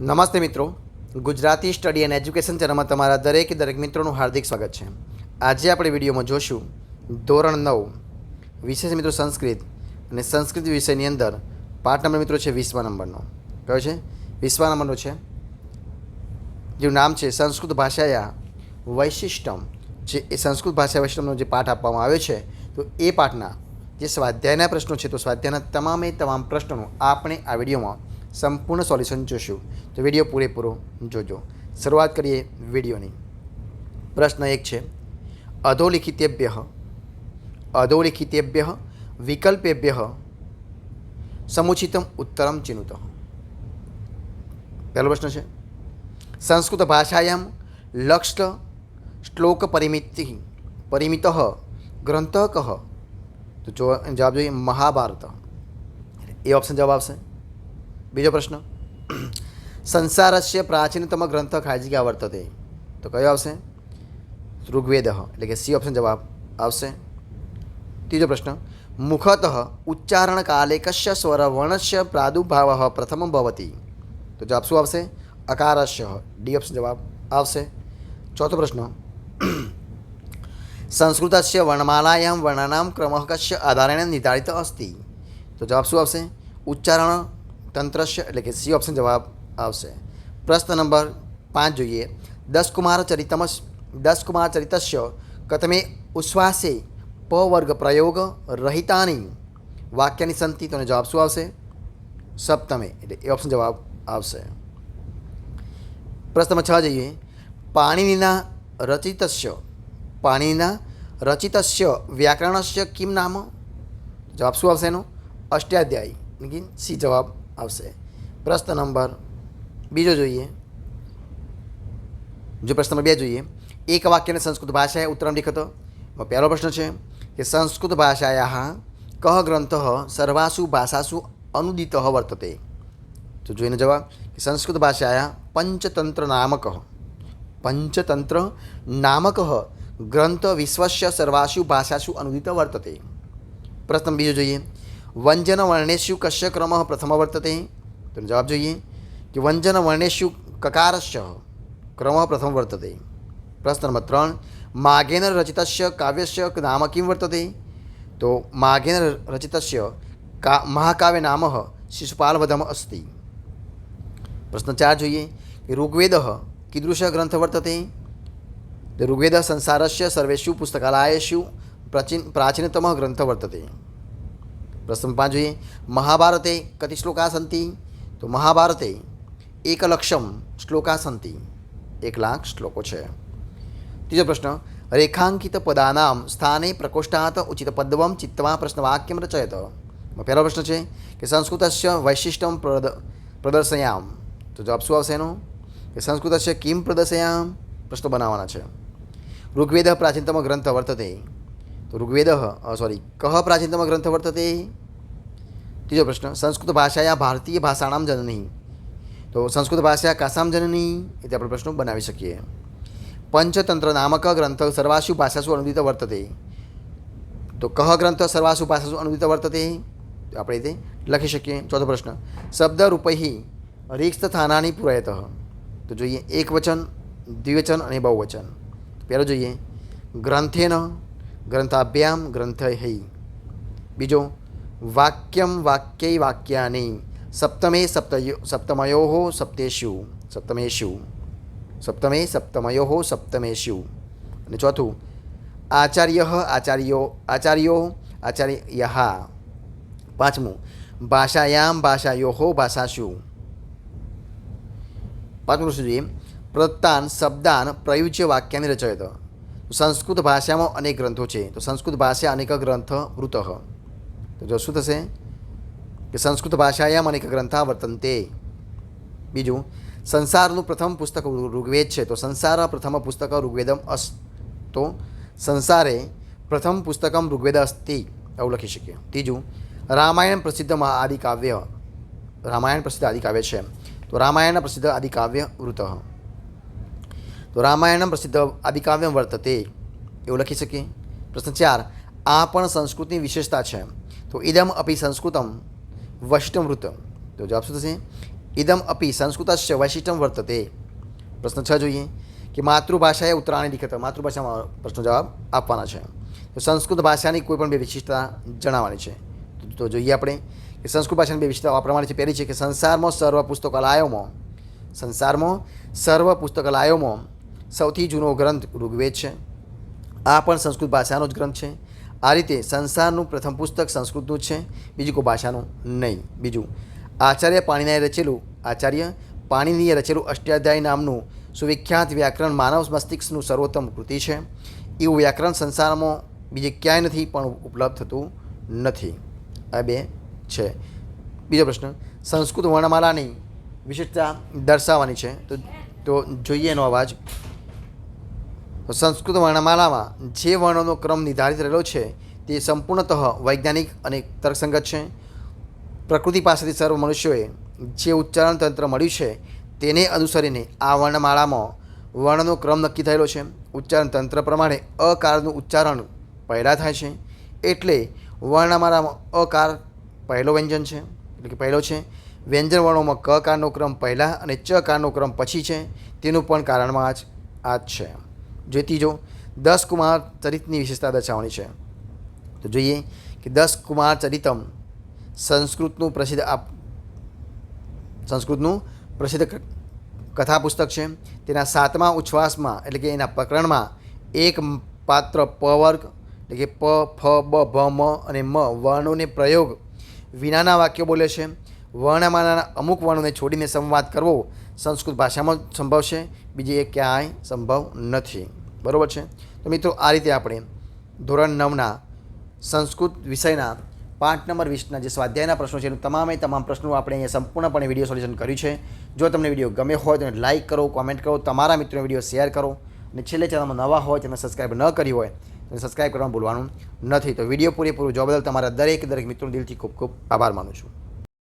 નમસ્તે મિત્રો. Gujarati study and education ચેનલમાં તમારા દરેક દરેક મિત્રોનું હાર્દિક સ્વાગત છે. આજે આપણે વિડીયોમાં જોશું ધોરણ નવ વિશેષ મિત્રો સંસ્કૃત અને સંસ્કૃત વિષયની અંદર પાઠ નંબર મિત્રો છે વીસમા નંબરનો. કયો છે? વીસમા નંબરનો છે. જેનું નામ છે સંસ્કૃત ભાષાયા વૈશિષ્ટમ. જે એ સંસ્કૃત ભાષા વૈષ્ણવનો જે પાઠ આપવામાં આવ્યો છે, તો એ પાઠના જે સ્વાધ્યાયના પ્રશ્નો છે, તો સ્વાધ્યાયના તમામે તમામ પ્રશ્નોનું આપણે આ વિડીયોમાં સંપૂર્ણ સોલ્યુશન જોશું. તો વીડિયો પૂરેપૂરો જોજો. શરૂઆત કરીએ વિડીયોની. પ્રશ્ન એક છે. અધોલિખિતેભ્ય અધોલિખિતેભ્ય, વિકલ્પેભ્ય, સમુચિતમ ઉત્તરમ ચિનુત પહેલો પ્રશ્ન છે. સંસ્કૃત ભાષાયામ લક્ષ શ્લોક પરિમિતિ પરિમિત ગ્રંથ કહ તો જો જવાબ જોઈએ મહાભારત. એ ઓપ્શન જવાબ આવશે. બીજો પ્રશ્ન. સંસારસ્ય પ્રાચીનતમ ગ્રંથ ખાજિકા વર્તતે તો કયો આવશે? ઋગ્વેદ. એટલે કે સી ઓપ્શન જવાબ આવશે. ત્રીજો પ્રશ્ન. મુખતઃ ઉચ્ચારણ કાલે કશ્ય સ્વર વર્ણસ્ય પ્રાદુર્ભાવ પ્રથમ ભવતી. તો જવાબ શું આવશે? અકારસ્ય. ડી ઓપ્શન જવાબ આવશે. ચોથો પ્રશ્ન. સંસ્કૃતસ્ય વર્ણમાલાયામ વર્ણાનામ ક્રમ કશ્ય આધારેણ નિર્ધારિત અસ્તિ. તો જવાબ શું આવશે? ઉચ્ચારણ તંત્રસ્ય એટલે કે સી ઓપ્શન જવાબ આવશે. પ્રશ્ન નંબર પાંચ જોઈએ. દસ કુમાર ચરિતમ દસ કુમાર ચરિતસ્ય કથમે ઉશ્વાસે પ વર્ગ પ્રયોગ રહિતાની વાક્યની સંતિ તો જવાબ શું આવશે? સપ્તમે, એટલે એ ઓપ્શન જવાબ આવશે. પ્રશ્ન છ જઈએ. પાણીના રચિતસ્ય પાણીના રચિતસ્ય વ્યાકરણસ્ય કિમ નામ? જવાબ શું આવશે એનો? અષ્ટાધ્યાયી સી જવાબ આવશે. પ્રશ્ન નંબર બીજો જોઈએ. જો પ્રશ્ન નંબર બે જોઈએ, એક વાક્યને સંસ્કૃત ભાષાએ ઉત્તરમ લિખતો પહેલો પ્રશ્ન છે કે સંસ્કૃત ભાષાયા કહ ગ્રંથ સર્વાસુ ભાષાસુ અનુદિત વર્તતે. તો જોઈને જવાબ, કે સંસ્કૃત ભાષાયા પંચતંત્ર નામક. પંચતંત્ર નામક ગ્રંથ વિશ્વસ્ય સર્વાસુ ભાષાસુ અનુદિત વર્તતે. પ્રશ્ન બીજો જોઈએ વ્યંજન વર્ણેશુ કશ્ય ક્રમ પ્રથમ વર્તતે તો જવાબ જોઈએ કે વ્યંજન વર્ણેશુ કકારસ્ય ક્રમ પ્રથમ વર્તતે પ્રશ્ન નંબર ત્રણ માગેન રચિતસ્ય કાવ્યસ્ય નામ કિમ વર્તતે તો માગેન રચિતસ્ય કા મહાકાવ્ય નામ શિશુપાલવધમ અસ્તિ પ્રશ્ન ચાર જોઈએ કે ઋગ્વેદ કીદૃશ ગ્રંથ વર્તતે તો ઋગ્વેદ સંસારસ્ય સર્વેષુ પુસ્તકાલયેષુ પ્રાચીન પ્રાચીનતમ ગ્રંથ વર્તતે પ્રશ્ન પાંચ જોઈએ, મહાભારતે કતિ શ્લોકા સંતિ તો મહાભારતે એકલક્ષમ શ્લોકા સંતિ એક લાખ શ્લોકો છે. ત્રીજો પ્રશ્ન, રેખાંકિત પદાનામ સ્થાને પ્રકોષ્ઠાત ઉચિત પદ્વમ ચિત્તવા પ્રશ્નવાક્યમ રચયત. પહેલો પ્રશ્ન છે કે સંસ્કૃતસ્ય વૈશિષ્ટમ પ્રદ, પ્રદર્શયામ. તો જવાબ શું આવશે એનો? કે સંસ્કૃતસ્ય કિમ પ્રદર્શયામ? પ્રશ્નો બનાવવાના છે. ઋગ્વેદ પ્રાચીનતમ ગ્રંથ વર્તતે તો ઋગ્વેદ સોરી કહ પ્રાચીનતમ ગ્રંથ વર્તતે ત્રીજો પ્રશ્ન સંસ્કૃત ભાષાયા ભારતીય ભાષાણામ જનની તો સંસ્કૃત ભાષા કાસામ જનની એ આપણે પ્રશ્નો બનાવી શકીએ પંચતંત્ર નામક ગ્રંથ સર્વાસુ ભાષાસુ અનુદિત વર્તતે તો કહ ગ્રંથ સર્વાસુ ભાષાસુ અનુદિત વર્તતે આપણે તે લખી શકીએ ચોથો પ્રશ્ન શબ્દ રૂપૈ રિક્તસ્થાનાની પુરાયત તો જોઈએ એક વચન દ્વિવચન અને બહુવચન પહેલો જોઈએ ગ્રંથેન ગ્રંથાભ્યામ ગ્રંથૈ બીજો વાક્યમ વાક્યૈ વાક્યાની સપ્તમે સપ્તયો સપ્તમયો સપ્તેષુ સપ્તમેષુ સપ્તમે સપ્તમયો સપ્તમેષુ અને ચોથું આચાર્ય આચાર્યો આચાર્યો આચાર્ય પાંચમું ભાષાયામ ભાષાયો ભાષાશુ પાંચમું પ્રશ્ન જોઈએ પ્રત્તાન શબ્દાન પ્રયુજ્ય વાક્યાની રચયત સંસ્કૃત ભાષામાં અનેક ગ્રંથો છે. તો સંસ્કૃત ભાષા અનેક ગ્રંથ વૃત તો જો શું થશે? કે સંસ્કૃત ભાષાયામ અનેક ગ્રંથા વર્તન્તે. બીજું, સંસારનું પ્રથમ પુસ્તક ઋગ્વેદ છે. તો સંસાર પ્રથમ પુસ્તક ઋગ્વેદમ અસ તો સંસારે પ્રથમ પુસ્તકમ ઋગ્વેદ અસ્તિ. એવું લખી શકીએ. ત્રીજું, રામાયણ પ્રસિદ્ધ આદિકાવ્ય રામાયણ પ્રસિદ્ધ આદિકાવ્ય છે. તો રામાયણ પ્રસિદ્ધ આદિકાવ્ય વૃત તો રામાયણ પ્રસિદ્ધ આદિકાવ્યમ વર્તતે. એવું લખી શકીએ? પ્રશ્ન ચાર, આ પણ સંસ્કૃતની વિશેષતા છે. તો ઇદમ અપી સંસ્કૃતમ વૈષ્ણવૃત તો જવાબ શું થશે? ઇદમ અપી સંસ્કૃતશ્ય વૈશિષ્ટમ વર્તતે. પ્રશ્ન છ જોઈએ કે માતૃભાષાએ ઉત્તરાયણ લિખિત માતૃભાષામાં પ્રશ્નો જવાબ આપવાના છે. તો સંસ્કૃત ભાષાની કોઈ પણ બે વિશિષ્ટતા જણાવવાની છે. તો જોઈએ આપણે કે સંસ્કૃત ભાષાની બે વિશિષ્ટતાઓ આ પ્રમાણે છે. પહેલી છે કે સંસારમાં સર્વ પુસ્તકાલયોમાં સંસારમાં સર્વ પુસ્તકાલયોમાં સૌથી જૂનો ગ્રંથ ઋગ્વેદ છે. આ પણ સંસ્કૃત ભાષાનો જ ગ્રંથ છે. આ રીતે સંસારનું પ્રથમ પુસ્તક સંસ્કૃતનું છે, બીજું કોઈ ભાષાનું નહીં. બીજું, આચાર્ય પાણીનાએ રચેલું આચાર્ય પાણીનીએ રચેલું અષ્ટાધ્યાય નામનું સુવિખ્યાત વ્યાકરણ માનવ મસ્તિષ્કનું સર્વોત્તમ કૃતિ છે. એવું વ્યાકરણ સંસારમાં બીજે ક્યાંય નથી, પણ ઉપલબ્ધ થતું નથી. આ બે છે. બીજો પ્રશ્ન, સંસ્કૃત વર્ણમાલાની વિશેષતા દર્શાવવાની છે. તો તો જોઈએ એનો અવાજ. સંસ્કૃત વર્ણમાળામાં જે વર્ણોનો ક્રમ નિર્ધારિત રહેલો છે, તે સંપૂર્ણતઃ વૈજ્ઞાનિક અને તર્કસંગત છે. પ્રકૃતિ પાસેથી સર્વ મનુષ્યોએ જે ઉચ્ચારણ તંત્ર મળ્યું છે, તેને અનુસરીને આ વર્ણમાળામાં વર્ણનો ક્રમ નક્કી થયેલો છે. ઉચ્ચારણ તંત્ર પ્રમાણે અકારનું ઉચ્ચારણ પહેલાં થાય છે, એટલે વર્ણમાળામાં અકાર પહેલો વ્યંજન છે, એટલે કે પહેલો છે. વ્યંજન વર્ણોમાં ક કારનો ક્રમ પહેલાં અને ચ કારનો ક્રમ પછી છે, તેનું પણ કારણમાં આ જ આ જ છે. જે જો દસ કુમાર ચરિતની વિશેષતા દર્શાવવાની છે. તો જોઈએ કે દસ કુમાર ચરિતમ સંસ્કૃતનું પ્રસિદ્ધ આપ, સંસ્કૃતનું પ્રસિદ્ધ કથા પુસ્તક છે. તેના સાતમા ઉચ્છ્વાસમાં, એટલે કે એના પ્રકરણમાં, એક પાત્ર પ વર્ગ, એટલે કે પ, ફ, બ ભ મ અને મ વર્ણોને પ્રયોગ વિનાના વાક્યો બોલે છે. વર્ણમાલાના અમુક વર્ણોને છોડીને સંવાદ કરવો સંસ્કૃત ભાષામાં સંભવ છે. બીજી એક ક્યાંય સંભવ નથી. બરાબર છે? તો મિત્રો, આ રીતે આપણે ધોરણ નવના સંસ્કૃત વિષયના પાંચ નંબર વીસના જે સ્વાધ્યાયના પ્રશ્નો છે, એનું તમામે તમામ પ્રશ્નો આપણે અહીંયા સંપૂર્ણપણે વીડિયો સોલ્યુશન કર્યું છે. જો તમને વીડિયો ગમે હોય, તો લાઇક કરો, કોમેન્ટ કરો, તમારા મિત્રોને વીડિયો શેર કરો. અને છેલ્લે ચેનલમાં નવા હોય તેને સબસ્ક્રાઈબ ન કરી હોય, તો સબસ્ક્રાઈબ કરવાનું ભૂલવાનું નથી. તો વીડિયો પૂરેપૂરું જોવા બદલ તમારા દરેક દરેક મિત્રોનો દિલથી ખૂબ ખૂબ આભાર માનું છું.